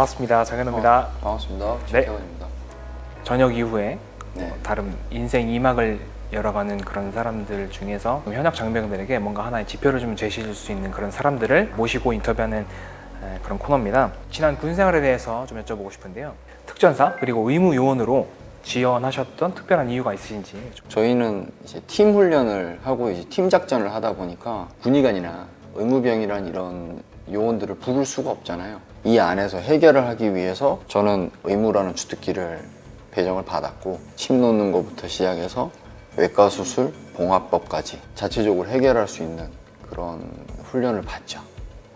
반갑습니다. 장현우입니다. 어, 반갑습니다. 네. 최태원입니다. 저녁 이후에 네. 다른 인생 이막을 열어가는 그런 사람들 중에서 현역 장병들에게 뭔가 하나의 지표를 좀 제시해 줄 수 있는 그런 사람들을 모시고 인터뷰하는 에, 그런 코너입니다. 지난 군 생활에 대해서 좀 여쭤보고 싶은데요. 특전사 그리고 의무 요원으로 지원하셨던 특별한 이유가 있으신지 좀 저희는 이제 팀 훈련을 하고 이제 팀 작전을 하다 보니까 군의관이나 의무병이란 이런 요원들을 부를 수가 없잖아요. 이 안에서 해결을 하기 위해서 저는 의무라는 주특기를 배정을 받았고 침 놓는 것부터 시작해서 외과 수술, 봉합법까지 자체적으로 해결할 수 있는 그런 훈련을 받죠.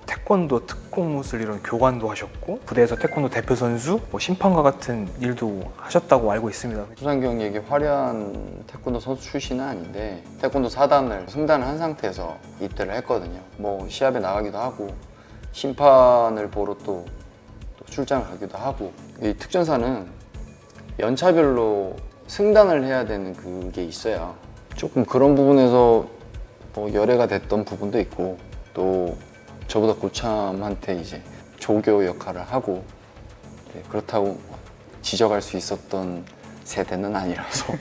태권도 특공무술 이런 교관도 하셨고 부대에서 태권도 대표 선수, 뭐 심판과 같은 일도 하셨다고 알고 있습니다. 수상 경력이 화려한 태권도 선수 출신은 아닌데 태권도 4단을 승단을 한 상태에서 입대를 했거든요. 뭐 시합에 나가기도 하고 심판을 보러 또, 또 출장을 가기도 하고 이 특전사는 연차별로 승단을 해야 되는 그게 있어요. 조금 그런 부분에서 뭐 열애가 됐던 부분도 있고 또 저보다 고참한테 이제 조교 역할을 하고 네, 그렇다고 지적할 수 있었던 세대는 아니라서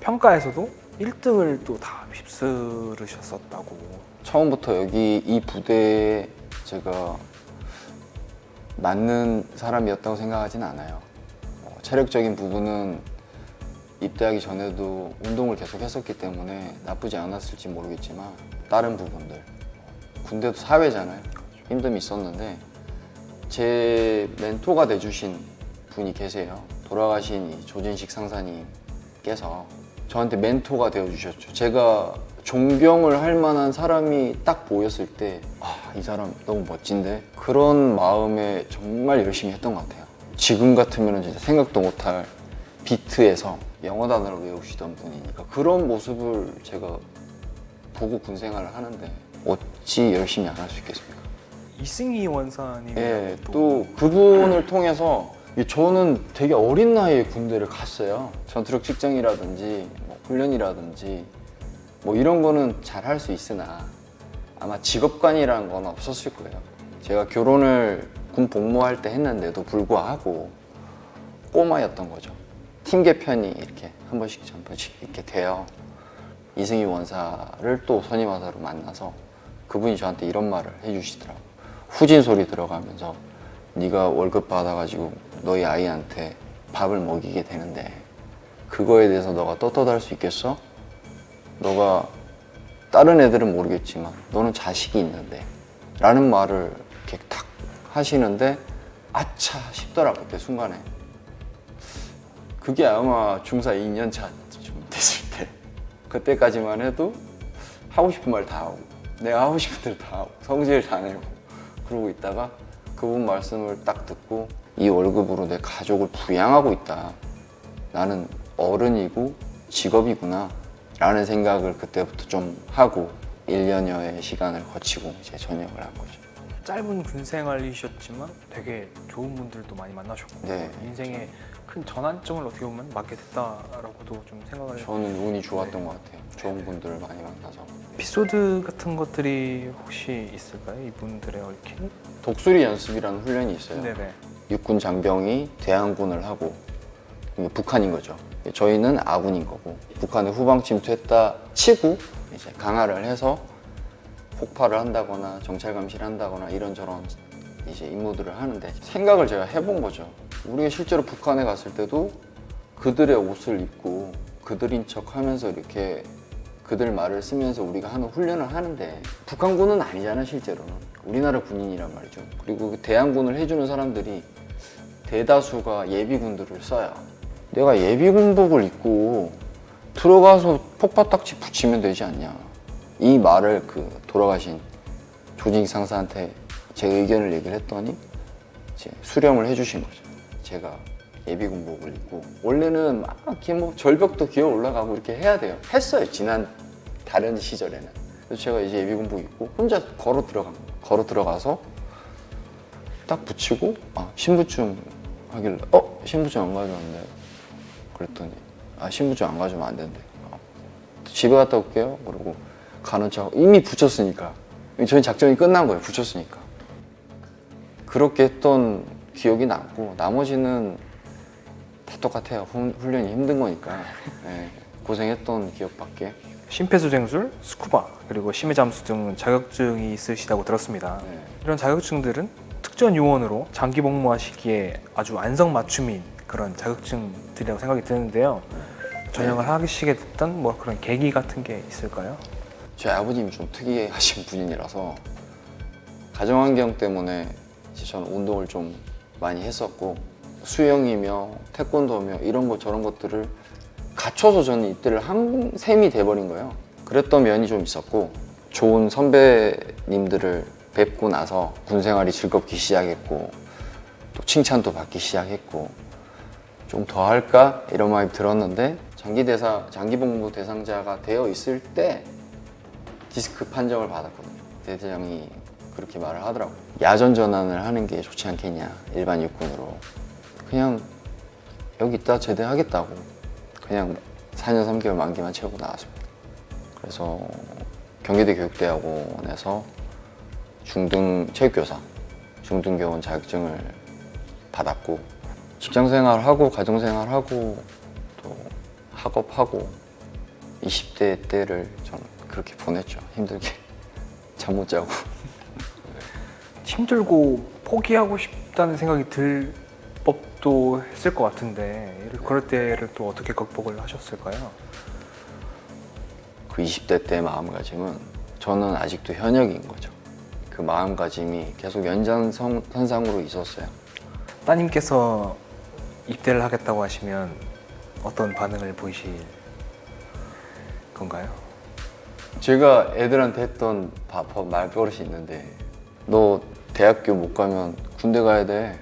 평가에서도 1등을 또 다 휩쓸으셨었다고. 처음부터 여기 이 부대에 제가 맞는 사람이었다고 생각하진 않아요. 어, 체력적인 부분은 입대하기 전에도 운동을 계속 했었기 때문에 나쁘지 않았을지 모르겠지만 다른 부분들 군대도 사회잖아요. 힘듦이 있었는데 제 멘토가 돼주신 분이 계세요. 돌아가신 이 조진식 상사님께서 저한테 멘토가 되어주셨죠. 제가 존경을 할 만한 사람이 딱 보였을 때, 아, 이 사람 너무 멋진데? 그런 마음에 정말 열심히 했던 것 같아요. 지금 같으면 진짜 생각도 못할 비트에서 영어 단어를 외우시던 분이니까 그런 모습을 제가 보고 군 생활을 하는데 어찌 열심히 안 할 수 있겠습니까? 이승희 원사님이 예, 또 그분을 통해서 이 저는 되게 어린 나이에 군대를 갔어요. 전투력 측정이라든지 뭐 훈련이라든지 뭐 이런 거는 잘 할 수 있으나 아마 직업관이라는 건 없었을 거예요. 제가 결혼을 군 복무할 때 했는데도 불구하고 꼬마였던 거죠. 팀 개편이 이렇게 한 번씩 한 번씩 이렇게 돼요. 이승희 원사를 또 선임하사로 만나서 그분이 저한테 이런 말을 해주시더라고. 후진 소리 들어가면서 네가 월급 받아가지고 너희 아이한테 밥을 먹이게 되는데 그거에 대해서 너가 떳떳할 수 있겠어? 너가 다른 애들은 모르겠지만 너는 자식이 있는데 라는 말을 이렇게 탁 하시는데 아차 싶더라고 그때 순간에. 그게 아마 중사 2년 차쯤 됐을 때. 그때까지만 해도 하고 싶은 말 다 하고 내가 하고 싶은 대로 다 하고 성질 다 내고 그러고 있다가 그분 말씀을 딱 듣고 이 월급으로 내 가족을 부양하고 있다. 나는 어른이고 직업이구나 라는 생각을 그때부터 좀 하고 1년여의 시간을 거치고 이제 전역을 한 거죠 짧은 군 생활이셨지만 되게 좋은 분들도 많이 만나셨고 네. 인생의 큰 전환점을 어떻게 보면 맞게 됐다라고도 좀 생각을 저는 운이 좋았던 것 같아요 좋은 분들을 많이 만나서 에피소드 같은 것들이 혹시 있을까요? 이분들의 얽힌? 독수리 연습이라는 훈련이 있어요 네네. 육군 장병이 대항군을 하고 북한인 거죠. 저희는 아군인 거고 북한에 후방 침투했다 치고 이제 강화를 해서 폭발을 한다거나 정찰 감시를 한다거나 이런저런 이제 임무들을 하는데 생각을 제가 해본 거죠. 우리가 실제로 북한에 갔을 때도 그들의 옷을 입고 그들인 척 하면서 이렇게 그들 말을 쓰면서 우리가 하는 훈련을 하는데 북한군은 아니잖아 실제로는 우리나라 군인이란 말이죠 그리고 그 대항군을 해주는 사람들이 대다수가 예비군들을 써요 내가 예비 군복을 입고 들어가서 폭파딱지 붙이면 되지 않냐. 이 말을 그 돌아가신 조직 상사한테 제 의견을 얘기를 했더니 이제 수렴을 해주신 거죠. 제가 예비 군복을 입고. 원래는 막 이렇게 뭐 절벽도 기어 올라가고 이렇게 해야 돼요. 했어요 지난 다른 시절에는. 그래서 제가 이제 예비 군복 입고 혼자 걸어 들어간 거예요. 걸어 들어가서 딱 붙이고 아 신분증 하길래 어? 신분증 안 가져왔네 그랬더니 아 신분증 안 가져오면 안 된대 어, 집에 갔다 올게요 그러고 가는 척 이미 붙였으니까 저희 작전이 끝난 거예요 붙였으니까 그렇게 했던 기억이 남고 나머지는 다 똑같아요. 훈- 훈련이 힘든 거니까 예, 고생했던 기억밖에. 심폐소생술, 스쿠바, 그리고 심해잠수 등 자격증이 있으시다고 들었습니다. 네. 이런 자격증들은 특전 요원으로 장기 복무하시기에 아주 안성맞춤인 그런 자격증들이라고 생각이 드는데요. 전역을 하시게 됐던 뭐 그런 계기 같은 게 있을까요? 저희 아버님이 좀 특이하신 분이라서 가정환경 때문에 저는 운동을 좀 많이 했었고 수영이며 태권도며 이런 것 저런 것들을 갖춰서 저는 이때를 한 셈이 돼버린 거예요. 그랬던 면이 좀 있었고 좋은 선배님들을 뵙고 나서 군 생활이 즐겁기 시작했고 또 칭찬도 받기 시작했고 좀 더 할까 이런 마음이 들었는데 장기 대사 장기 복무 대상자가 되어 있을 때 디스크 판정을 받았거든요. 대대장이 그렇게 말을 하더라고요. 야전 전환을 하는 게 좋지 않겠냐 일반 육군으로 그냥 여기 있다 제대하겠다고 그냥 4년 3개월 만기만 채우고 나왔습니다. 그래서 경기대 교육대학원에서 중등 체육교사 중등교원 자격증을 받았고 직장 생활하고 가정 생활하고 또 학업하고 20대 때를 저는 그렇게 보냈죠. 힘들게. 잠 못 자고. 힘들고 포기하고 싶다는 생각이 들 법도 했을 것 같은데 그럴 때를 또 어떻게 극복을 하셨을까요? 그 20대 때 마음가짐은 저는 아직도 현역인 거죠. 그 마음가짐이 계속 연장선 상으로 있었어요. 따님께서 입대를 하겠다고 하시면 어떤 반응을 보이실 건가요? 제가 애들한테 했던 바- 바- 말버릇이 있는데 너 대학교 못 가면 군대 가야 돼.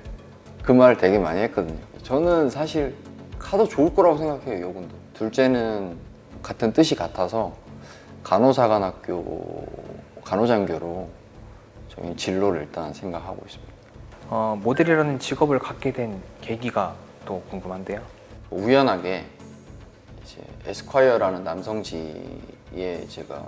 그 말 되게 많이 했거든요. 저는 사실 가도 좋을 거라고 생각해요, 여군도. 둘째는 같은 뜻이 같아서 간호사관학교 간호장교로 저희 진로를 일단 생각하고 있습니다. 어, 모델이라는 직업을 갖게 된 계기가 또 궁금한데요. 우연하게 이제 에스콰이어라는 남성지에 제가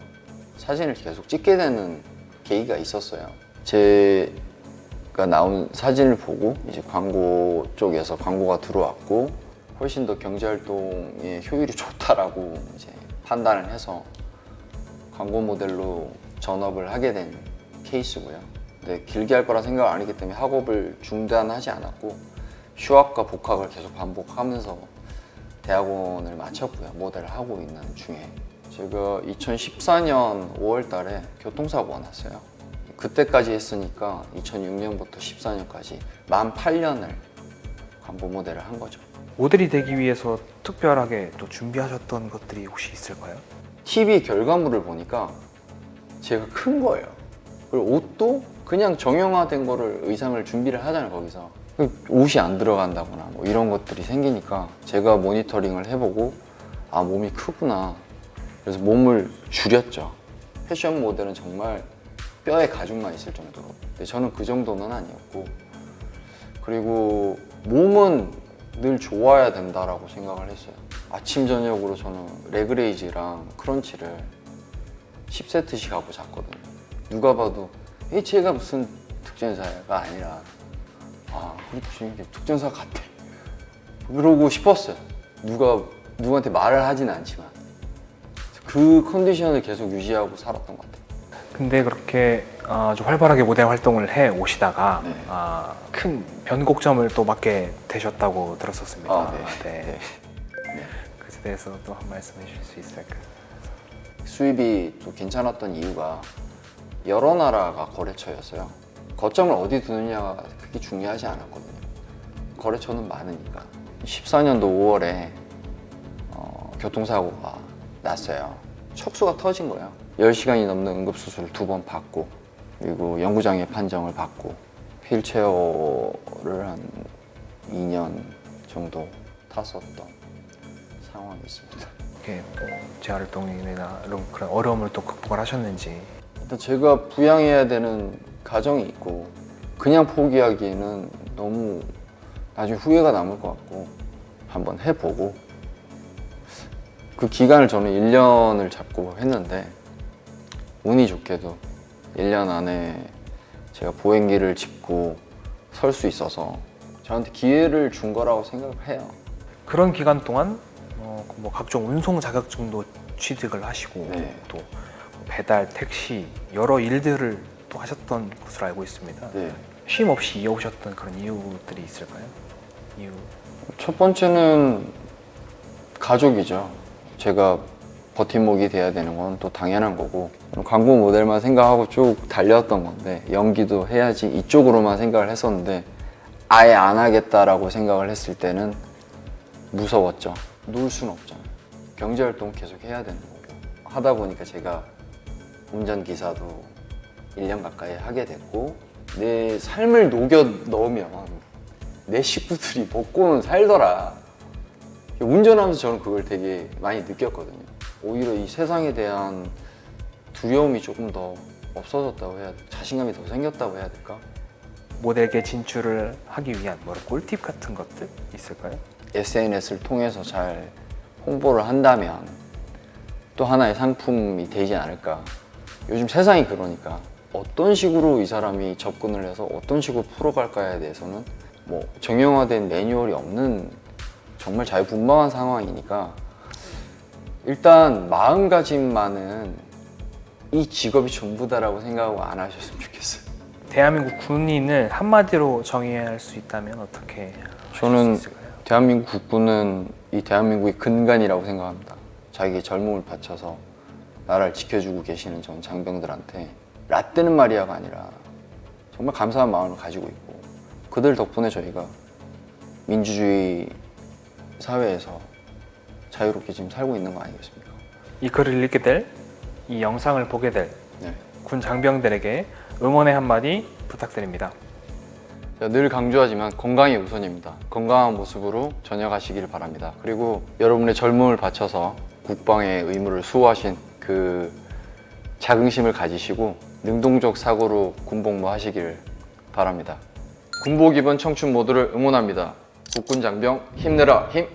사진을 계속 찍게 되는 계기가 있었어요. 제가 나온 사진을 보고 이제 광고 쪽에서 광고가 들어왔고 훨씬 더 경제 활동에 효율이 좋다라고 이제 판단을 해서 광고 모델로 전업을 하게 된 케이스고요. 근데 길게 할 거라 생각을 안 했기 때문에 학업을 중단하지 않았고 휴학과 복학을 계속 반복하면서 대학원을 마쳤고요. 모델을 하고 있는 중에 제가 2014년 5월 달에 교통사고가 났어요. 그때까지 했으니까 2006년부터 14년까지 만 8년을 광고 모델을 한 거죠. 모델이 되기 위해서 특별하게 또 준비하셨던 것들이 혹시 있을까요? TV 결과물을 보니까 제가 큰 거예요. 그리고 옷도 그냥 정형화된 거를 의상을 준비를 하잖아요 거기서 그 옷이 안 들어간다거나 뭐 이런 것들이 생기니까 제가 모니터링을 해보고 아 몸이 크구나. 그래서 몸을 줄였죠. 패션 모델은 정말 뼈에 가죽만 있을 정도로. 근데 저는 그 정도는 아니었고. 그리고 몸은 늘 좋아야 된다라고 생각을 했어요. 아침 저녁으로 저는 레그레이즈랑 크런치를 10세트씩 하고 잤거든요. 누가 봐도 이 제가 무슨 특전사가 아니라 아 그렇지 이게 특전사 같아. 그러고 싶었어요. 누가 누구한테 말을 하진 않지만 그 컨디션을 계속 유지하고 살았던 것 같아요. 근데 그렇게 아주 활발하게 모델 활동을 해 오시다가 네. 아, 큰 변곡점을 또 맞게 되셨다고 들었었습니다. 아, 네. 네. 네. 그에 대해서 또 한 말씀 해주실 수 있을까요? 수입이 또 괜찮았던 이유가 여러 나라가 거래처였어요. 거점을 어디 두느냐가 그렇게 중요하지 않았거든요. 거래처는 많으니까. 14년도 5월에 어, 교통사고가 났어요. 척수가 터진 거예요. 10시간이 넘는 응급수술을 두 번 받고 그리고 연구장애 판정을 받고 휠체어를 한 2년 정도 탔었던 상황이 있습니다. 이렇게 또 재활동이나 이런 그런 어려움을 또 극복을 하셨는지 일단 제가 부양해야 되는 가정이 있고 그냥 포기하기에는 너무 나중에 후회가 남을 것 같고 한번 해보고 그 기간을 저는 1년을 잡고 했는데 운이 좋게도 1년 안에 제가 보행기를 짚고 설 수 있어서 저한테 기회를 준 거라고 생각을 해요. 그런 기간 동안 어, 뭐 각종 운송 자격증도 취득을 하시고 네. 또 배달, 택시 여러 일들을 또 하셨던 것으로 알고 있습니다. 네. 쉼 없이 이어오셨던 그런 이유들이 있을까요? 이유 첫 번째는 가족이죠. 제가 버팀목이 돼야 되는 건 또 당연한 거고 광고 모델만 생각하고 쭉 달려왔던 건데 연기도 해야지 이쪽으로만 생각을 했었는데 아예 안 하겠다라고 생각을 했을 때는 무서웠죠. 놓을 수는 없잖아요. 경제활동 계속 해야 되는 거고 하다 보니까 제가 운전기사도 1년 가까이 하게 됐고 내 삶을 녹여 넣으면 내 식구들이 먹고는 살더라. 운전하면서 저는 그걸 되게 많이 느꼈거든요. 오히려 이 세상에 대한 두려움이 조금 더 없어졌다고 해야 돼. 자신감이 더 생겼다고 해야 될까? 모델계 진출을 하기 위한 뭐 꿀팁 같은 것들 있을까요? SNS를 통해서 잘 홍보를 한다면 또 하나의 상품이 되지 않을까. 요즘 세상이 그러니까 어떤 식으로 이 사람이 접근을 해서 어떤 식으로 풀어갈까에 대해서는 뭐 정형화된 매뉴얼이 없는 정말 자유분방한 상황이니까 일단 마음가짐만은 이 직업이 전부다라고 생각하고 안 하셨으면 좋겠어요. 대한민국 군인을 한마디로 정의할 수 있다면 어떻게 저는? 대한민국 국군은 이 대한민국의 근간이라고 생각합니다. 자기의 젊음을 바쳐서 나라를 지켜주고 계시는 전 장병들한테 라떼는 마리아가 아니라 정말 감사한 마음을 가지고 있고 그들 덕분에 저희가 민주주의 사회에서 자유롭게 지금 살고 있는 거 아니겠습니까? 이 글을 읽게 될, 이 영상을 보게 될군 네. 장병들에게 응원의 한마디 부탁드립니다. 늘 강조하지만 건강이 우선입니다. 건강한 모습으로 전역하시길 바랍니다. 그리고 여러분의 젊음을 바쳐서 국방의 의무를 수호하신 그 자긍심을 가지시고 능동적 사고로 군복 무 하시길 바랍니다. 군복 입은 청춘 모두를 응원합니다. 국군 장병 힘내라 힘!